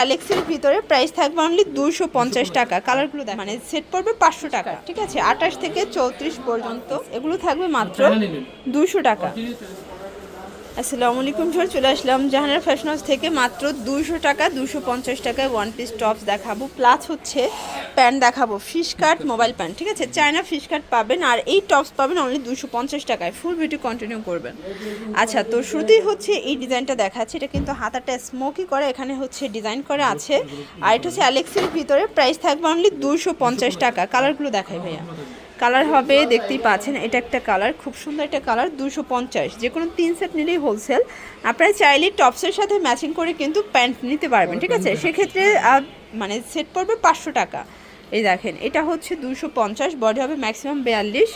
অ্যালেক্সের ভিতরে প্রাইস থাকবে অনলি দুশো পঞ্চাশ টাকা। কালারগুলো দেখ। মানে সেট পড়বে পাঁচশো টাকা ঠিক আছে? আঠাশ থেকে চৌত্রিশ পর্যন্ত এগুলো থাকবে মাত্র দুশো টাকা। আসসালামু আলাইকুম স্যার, চলে আসলাম জাহানারা ফ্যাশন হাউস থেকে মাত্র দুশো টাকা দুশো পঞ্চাশ টাকায় ওয়ান পিস টপস দেখাবো। প্লাস হচ্ছে প্যান্ট দেখাবো ফিশ কাট মোবাইল প্যান্ট ঠিক আছে? চায়না ফিশ কাট পাবেন আর এই টপস পাবেন অনলি দুশো পঞ্চাশ টাকায়। ফুল ভিডিও কন্টিনিউ করবেন। আচ্ছা তো শুরুতেই হচ্ছে এই ডিজাইনটা দেখাচ্ছে। এটা কিন্তু হাতাটা স্মোকি করে, এখানে হচ্ছে ডিজাইন করা আছে। আর এটা হচ্ছে অ্যালেক্সের ভিতরে। প্রাইস থাকবে অনলি দুশো পঞ্চাশ টাকা। কালারগুলো দেখাই ভাইয়া। কালার হবে, দেখতেই পাচ্ছেন, এটা একটা কালার, খুব সুন্দর একটা কালার দুশো পঞ্চাশ। যে কোনো তিন সেট নিলেই হোলসেল আপনারা চাইলে টপসের সাথে ম্যাচিং করে কিন্তু প্যান্ট নিতে পারবেন, ঠিক আছে? সেক্ষেত্রে মানে সেট পড়বে পাঁচশো টাকা। এই দেখেন, এটা হচ্ছে দুশো পঞ্চাশ বডি হবে ম্যাক্সিমাম বিয়াল্লিশ।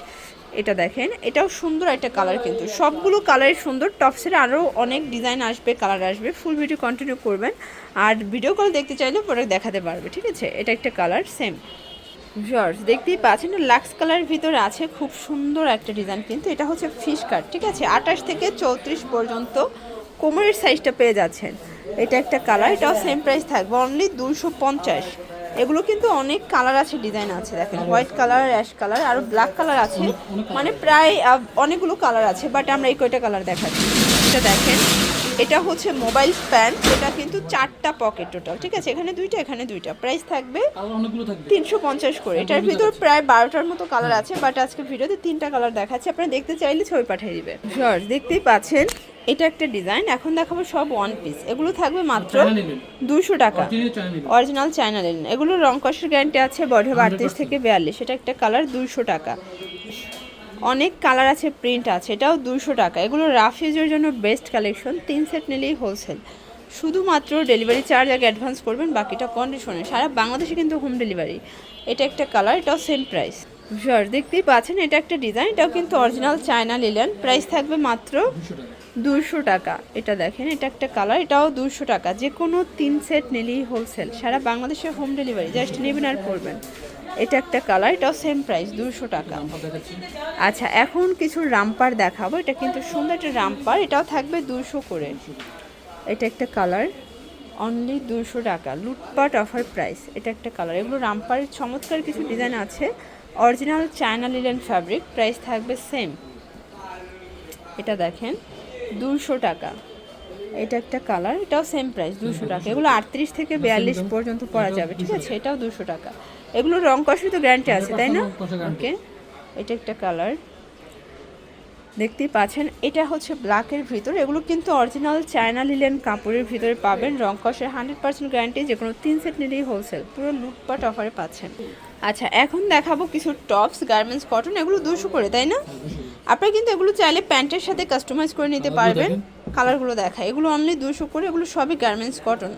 এটা দেখেন, এটাও সুন্দর একটা কালার কিন্তু। সবগুলো কালারই সুন্দর টপসের আরও অনেক ডিজাইন আসবে, কালার আসবে ফুল ভিডিও কন্টিনিউ করবেন। আর ভিডিও কল দেখতে চাইলে প্রোডাক্ট দেখাতে পারবে, ঠিক আছে? এটা একটা কালার সেম জর্জ দেখতেই পাচ্ছেন লাক্স কালারের ভিতরে আছে খুব সুন্দর একটা ডিজাইন কিন্তু এটা হচ্ছে ফিশ কাট ঠিক আছে? আঠাশ থেকে চৌত্রিশ পর্যন্ত কোমরের সাইজটা পেয়ে যাচ্ছেন। এটা একটা কালার এটাও সেম প্রাইস থাকবে অনলি দুশো পঞ্চাশ। এগুলো কিন্তু অনেক কালার আছে ডিজাইন আছে, দেখেন। হোয়াইট কালার অ্যাশ কালার আর ব্ল্যাক কালার আছে। মানে প্রায় অনেকগুলো কালার আছে বাট আমরা এই কয়টা কালার দেখাচ্ছি। এটা দেখেন এটা হচ্ছে মোবাইল প্যান্ট এটা কিন্তু চারটা পকেট টোটাল ঠিক আছে? এখানে দুইটা এখানে দুইটা। প্রাইস থাকবে তিনশো পঞ্চাশ করে। এটার ভিতর প্রায় বারোটার মতো কালার আছে বাট আজকে ভিডিওতে তিনটা কালার দেখাচ্ছে। আপনারা দেখতে চাইলে ছবি পাঠিয়ে দিবে। দেখতেই পাচ্ছেন এটা একটা ডিজাইন এখন দেখাবো সব ওয়ান পিস এগুলো থাকবে মাত্র দুশো টাকা। অরিজিনাল চায়না লেন এগুলো রং কষের গ্যারান্টি আছে বডি আটত্রিশ থেকে বিয়াল্লিশ। এটা একটা কালার দুশো টাকা। অনেক কালার আছে প্রিন্ট আছে, এটাও দুশো টাকা। এগুলো রাফ ইউজের জন্য বেস্ট কালেকশন তিন সেট নিলেই হোলসেল শুধুমাত্র ডেলিভারি চার্জ আগে অ্যাডভান্স করবেন, বাকিটা কন্ডিশনে সারা বাংলাদেশে কিন্তু হোম ডেলিভারি এটা একটা কালার এটাও সেম প্রাইস জর দেখতেই পাচ্ছেন, এটা একটা ডিজাইন এটাও কিন্তু অরিজিনাল চায়না লিলেন প্রাইস থাকবে মাত্র দুশো টাকা। এটা দেখেন, এটা একটা কালার এটাও দুশো টাকা। যে কোনো তিন সেট নিলেই হোলসেল সারা বাংলাদেশে হোম ডেলিভারি জাস্ট নেবেন আর পড়বেন এটা একটা কালার, এটাও সেম প্রাইস দুশো টাকা। আচ্ছা এখন কিছু রামপার দেখাবো। এটা কিন্তু সুন্দর একটা রামপার, এটাও থাকবে দুশো করে। এটা একটা কালার অনলি দুশো টাকা। লুটপাট অফার প্রাইস এটা একটা কালার। এগুলো রামপারের চমৎকার কিছু ডিজাইন আছে। Original China linen fabric price থাকবে সেম এটা দেখেন দুশো টাকা। এটা একটা কালার এটাও সেম প্রাইস দুশো টাকা। এগুলো আটত্রিশ থেকে বিয়াল্লিশ পর্যন্ত পরা যাবে ঠিক আছে? এটাও দুশো টাকা। এগুলো রং কষে তো গ্যারান্টি আছে তাই না? ওকে। এটা একটা কালার। দেখতেই পাচ্ছেন এটা হচ্ছে ব্ল্যাকের ভিতর। এগুলো কিন্তু অরিজিনাল চায়না লিলেন কাপড়ের ভিতরে পাবেন। রং কষের হান্ড্রেড পার্সেন্ট গ্যারান্টি যে কোনো তিন সেট নিলেই হোলসেল পুরো লুটপাট অফারে পাচ্ছেন। আচ্ছা এখন দেখাবো কিছু টপস গার্মেন্টস কটন এগুলো দুশো করে তাই না? আপনারা কিন্তু এগুলো চাইলে প্যান্টের সাথে কাস্টমাইজ করে নিতে পারবেন। কালারগুলো দেখায়। এগুলো অনলি দুশো করে এগুলো সবই গার্মেন্টস কটন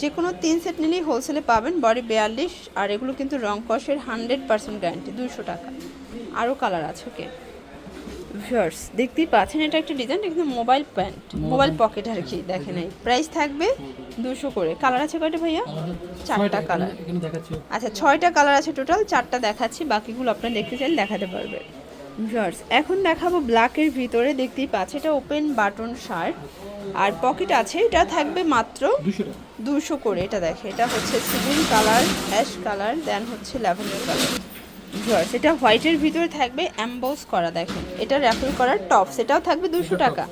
যে কোনো তিন সেট নিলেই হোলসেলে পাবেন বডি বিয়াল্লিশ আর এগুলো কিন্তু রং কষের হান্ড্রেড পার্সেন্ট গ্যারান্টি দুশো টাকা। আরও কালার আছে ওকে? ভিউয়ার্স দেখতেই পাচ্ছেন এটা একটা ডিজাইন কিন্তু মোবাইল প্যান্ট মোবাইল পকেট আর কি দেখেন এই প্রাইস থাকবে দুশো করে। কালার আছে কয়টা ভাইয়া? চারটা কালার। আচ্ছা ছয়টা কালার আছে টোটাল চারটা দেখাচ্ছি বাকিগুলো আপনারা দেখতে চাইলে দেখাতে পারবে ভিউয়ার্স এখন দেখাবো ব্ল্যাকের ভিতরে দেখতেই পাচ্ছি এটা ওপেন বাটন শার্ট আর পকেট আছে এটা থাকবে মাত্র দুশো করে এটা দেখে এটা হচ্ছে সিভিল কালার অ্যাশ কালার দেন হচ্ছে ল্যাভেন্ডার কালার। ভিউয়ার্স এটা হোয়াইটের ভিতরে থাকবে অ্যাম্বোস করা দেখেন এটা র্যাফেল করার টপ সেটাও থাকবে দুশো টাকা।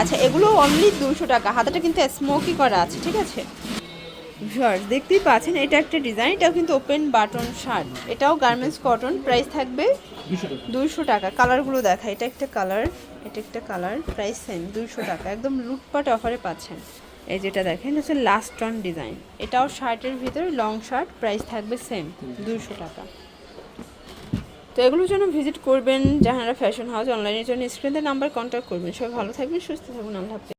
আচ্ছা এগুলো অনলি দুশো টাকা হাতাটা কিন্তু স্মোকি করা আছে ঠিক আছে? ভিউয়ার্স দেখতেই পাচ্ছেন, এটা একটা ডিজাইন এটাও কিন্তু ওপেন বাটন শার্ট এটাও গার্মেন্টস কটন প্রাইস থাকবে দুশো টাকা। কালারগুলো দেখা, এটা একটা কালার এটা একটা কালার প্রাইস সেম দুশো টাকা। একদম লুটপাট অফারে পাচ্ছেন। এই যেটা দেখেন হচ্ছে লাস্ট অন ডিজাইন এটাও শার্টের ভিতরে লং শার্ট প্রাইস থাকবে সেম দুশো টাকা। তো এগুলোর জন্য ভিজিট করবেন জাহানারা ফ্যাশন হাউস অনলাইনের জন্য স্ক্রিনের নাম্বার কন্ট্যাক্ট করবেন। সবাই ভালো থাকবেন, সুস্থ থাকুন, আল্লাহ